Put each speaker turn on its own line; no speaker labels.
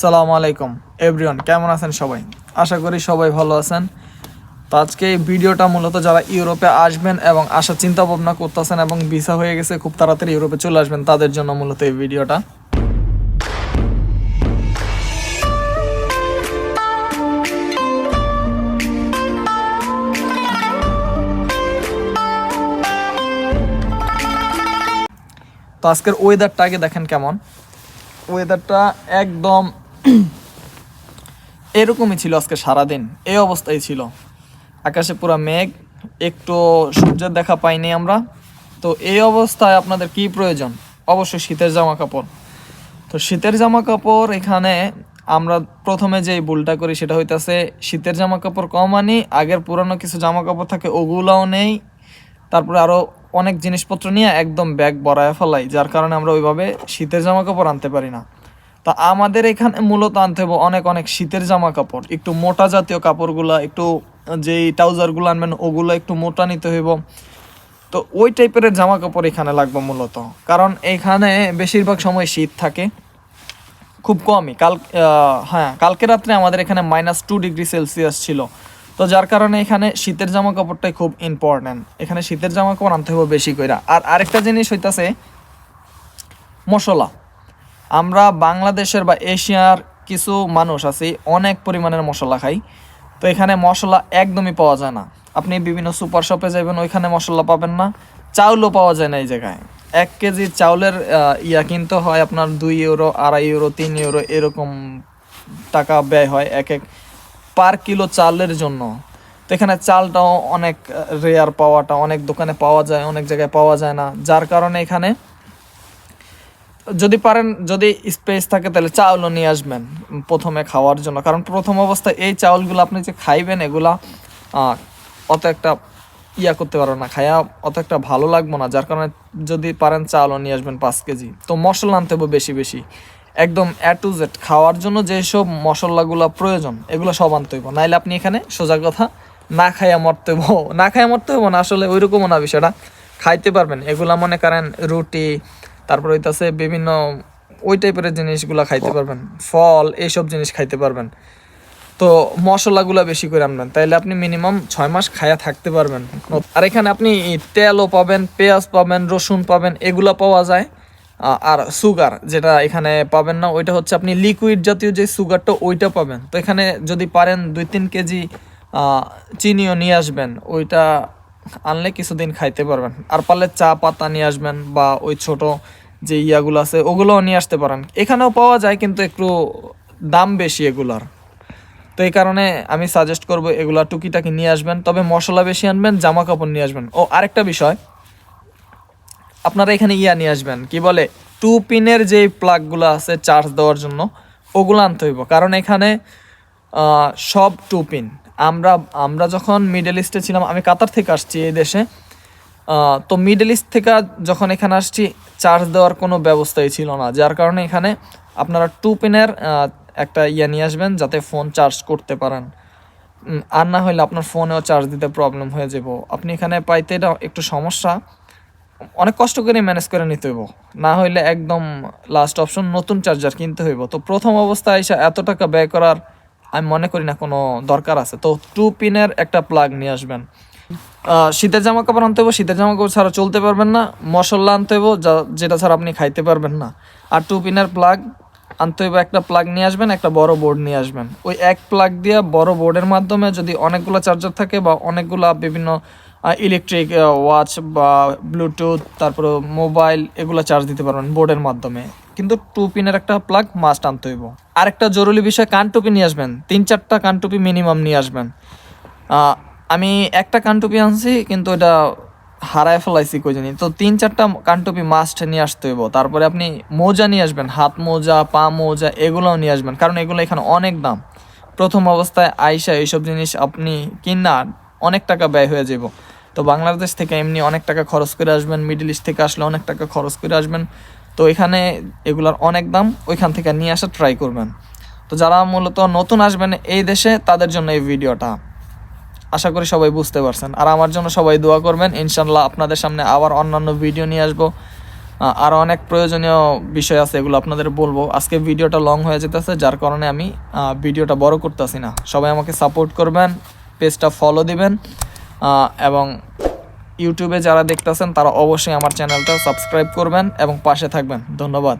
সালাম আলাইকুম। এভরিওয়ান, কেমন আছেন সবাই? আশা করি সবাই ভালো আছেন। তো আজকে এই ভিডিওটা মূলত যারা ইউরোপে আসবেন এবং আসার চিন্তা ভাবনা করতেছেন এবং ভিসা হয়ে গেছে, খুব তাড়াতাড়ি ইউরোপে চলে আসবেন, তাদের জন্য মূলত এই ভিডিওটা। তো আজকের ওয়েদারটা আগে দেখেন কেমন। ওয়েদারটা একদম এরকমই ছিল আজকে সারাদিন। এই অবস্থায় ছিল। আকাশে পুরো মেঘ, একটু সূর্যের দেখা পাইনি আমরা। তো এই অবস্থায় আপনাদের কি প্রয়োজন? অবশ্যই শীতের জামা কাপড় তো শীতের জামা কাপড় এখানে আমরা প্রথমে যে ভুলটা করি সেটা হইতাছে, শীতের জামা কাপড় কম আনি, আগের পুরানো কিছু জামা কাপড় থাকে ওগুলাও নেই। তারপরে আরও অনেক জিনিসপত্র নিয়ে একদম ব্যাগ বড়ায় ফেলাই, যার কারণে আমরা ওইভাবে শীতের জামা কাপড় আনতে পারি না। তা আমাদের এখানে মূলত আনতে হবে অনেক অনেক শীতের জামা কাপড় একটু মোটা জাতীয় কাপড়গুলা, একটু, যেই ট্রাউজারগুলো আনবেন, ওগুলো একটু মোটা নিতে হইব। তো ওই টাইপের জামা কাপড় এখানে লাগবে মূলত। কারণ এখানে বেশিরভাগ সময় শীত থাকে। খুব কমই। কাল হ্যাঁ কালকে রাত্রে আমাদের এখানে মাইনাস টু ডিগ্রি সেলসিয়াস ছিল। তো যার কারণে এখানে শীতের জামা কাপড়টাই খুব ইম্পর্ট্যান্ট এখানে শীতের জামা কাপড় আনতে হবে বেশি কইরা। আর আরেকটা জিনিস হইতাছে মশলা। আমরা বাংলাদেশের বা এশিয়ার কিছু মানুষ আছি, অনেক পরিমাণের মশলা খাই। তো এখানে মশলা একদমই পাওয়া যায় না। আপনি বিভিন্ন সুপার শপে যাবেন, ওইখানে মশলা পাবেন না। চাউলও পাওয়া যায় না এই জায়গায়। এক কেজি চাউলের ইয়া কিনতে হয় আপনার দুই ইউরো, আড়াই ইউরো, তিন ইউরো, এরকম টাকা ব্যয় হয় এক এক পার কিলো চালের জন্য। তো এখানে চালটাও অনেক রেয়ার পাওয়াটা, অনেক দোকানে পাওয়া যায়, অনেক জায়গায় পাওয়া যায় না। যার কারণে এখানে যদি পারেন, যদি স্পেস থাকে, তাহলে চাউলও নিয়ে আসবেন প্রথমে খাওয়ার জন্য। কারণ প্রথম অবস্থায় এই চাউলগুলো আপনি যে খাইবেন, এগুলা অত একটা ইয়া করতে পারো না খায়া অত একটা ভালো লাগবো না। যার কারণে যদি পারেন, চাউলও নিয়ে আসবেন পাঁচ কেজি। তো মশলা আনতে হবে বেশি বেশি। একদম এ টু জেড খাওয়ার জন্য যেসব মশলাগুলো প্রয়োজন, এগুলো সব আনতে হইব। নাইলে আপনি এখানে সোজা কথা, না খাইয়া মরতে হইব। না খাইয়া মরতে হইব না, আসলে ওইরকমও না বিষয়টা। খাইতে পারবেন। এগুলা মনে করেন রুটি তারপর হইতাছে বিভিন্ন ওই টাইপের জিনিসগুলা খাইতে পারবেন। ফল এইসব জিনিস খাইতে পারবেন। তো মশলাগুলো বেশি করে আনবেন। তাইলে আপনি মিনিমাম ছয় মাস খায়া থাকতে পারবেন। আর এখানে আপনি তেলও পাবেন পেঁয়াজ পাবেন রসুন পাবেন এগুলো পাওয়া যায়। আর সুগার যেটা এখানে পাবেন না ওইটা হচ্ছে আপনি লিকুইড জাতীয় যে সুগারটা ওইটা পাবেন। তো এখানে যদি পারেন দুই তিন কেজি চিনিও নিয়ে আসবেন। ওইটা আনলে কিছুদিন খাইতে পারবেন। আর পারলে চা পাতা নিয়ে আসবেন বা ওই ছোট যে ইয়াগুলো আছে, ওগুলোও নিয়ে আসতে পারেন। এখানেও পাওয়া যায়, কিন্তু একটু দাম বেশি এগুলার। তো এই কারণে আমি সাজেস্ট করব এগুলা টুকিটাকি নিয়ে আসবেন। তবে মশলা বেশি আনবেন জামা কাপড় নিয়ে আসবেন। ও, আরেকটা বিষয়। আপনারা এখানে ইয়া নিয়ে আসবেন, কি বলে, টু পিনের যে প্লাগগুলো আছে চার্জ দেওয়ার জন্য, ওগুলো আনতে হইব। কারণ এখানে সব টু পিন। আমরা আমরা যখন মিডল ইস্টে ছিলাম, আমি কাতার থেকে আসছি এই দেশে তো মিডল ইস্ট থেকে যখন এখানে আসছি চার্জ দেওয়ার কোনো ব্যবস্থাই ছিল না, যার কারণে এখানে আপনারা টু পিনের একটা ইয়ে নিয়ে আসবেন যাতে ফোন চার্জ করতে পারেন। আর না হলে আপনার ফোনেও চার্জ দিতে প্রবলেম হয়ে যাব আপনি এখানে পাইতে এটা একটু সমস্যা। অনেক কষ্ট করে ম্যানেজ করে নিতে হইব। না হইলে একদম লাস্ট অপশন নতুন চার্জার কিনতে হইব। তো প্রথম অবস্থায় এসে এত টাকা ব্যয় করার আমি মনে করি না, কোনো দরকার আছে। তো টু পিনের একটা প্লাগ নিয়ে আসবেন। শীতের জামা কাপড় আনতে হবে শীতের জামা কাপড় ছাড়া চলতে পারবেন না। মশলা আনতে হবে যা- যেটা ছাড়া আপনি খাইতে পারবেন না। আর টু পিনের প্লাগ আনতে হবে একটা প্লাগ নিয়ে আসবেন, একটা বড় বোর্ড নিয়ে আসবেন। ওই এক প্লাগ দিয়ে বড় বোর্ডের মাধ্যমে যদি অনেকগুলো চার্জার থাকে বা অনেকগুলো বিভিন্ন ইলেকট্রিক ওয়াচ বা ব্লুটুথ তারপরে মোবাইল এগুলো চার্জ দিতে পারবেন বোর্ডের মাধ্যমে। কিন্তু টু পিনের একটা প্লাগ মাস্ট আনতে হইব। আরেকটা জরুরি বিষয় কানটুপি নিয়ে আসবেন। তিন চারটা কানটুপি মিনিমাম নিয়ে আসবেন। আমি একটা কানটুপি আনছি, কিন্তু এটা হারায় ফেলাইছি, কই জানি। তো তিন চারটা কানটুপি মাস্ট নিয়ে আসতে হইব। তারপরে আপনি মোজা নিয়ে আসবেন, হাত মোজা, পা মোজা, এগুলোও নিয়ে আসবেন। কারণ এগুলো এখানে অনেক দাম। প্রথম অবস্থায় আইসা এইসব জিনিস আপনি কিনা অনেক টাকা ব্যয় হয়ে যাব তো বাংলাদেশ থেকে এমনি অনেক টাকা খরচ করে আসবেন, মিডল ইস্ট থেকে আসলে অনেক টাকা খরচ করে আসবেন। তো এখানে এগুলার অনেক দাম, ওইখান থেকে নিয়ে আসা ট্রাই করবেন। তো যারা মূলত নতুন আসবেন এই দেশে, তাদের জন্য এই ভিডিওটা। আশা করি সবাই বুঝতে পারছেন। আর আমার জন্য সবাই দোয়া করবেন ইনশাল্লাহ আপনাদের সামনে আবার অন্যান্য ভিডিও নিয়ে আসব। আর অনেক প্রয়োজনীয় বিষয় আছে, এগুলো আপনাদের বলব। আজকে ভিডিওটা লং হয়ে যেতেছে, যার কারণে আমি ভিডিওটা বড় করতেছি না। সবাই আমাকে সাপোর্ট করবেন, পেজটা ফলো দিবেন এবং ইউটিউবে যারা দেখতেছেন তারা অবশ্যই আমার চ্যানেলটা সাবস্ক্রাইব করবেন এবং পাশে থাকবেন। ধন্যবাদ।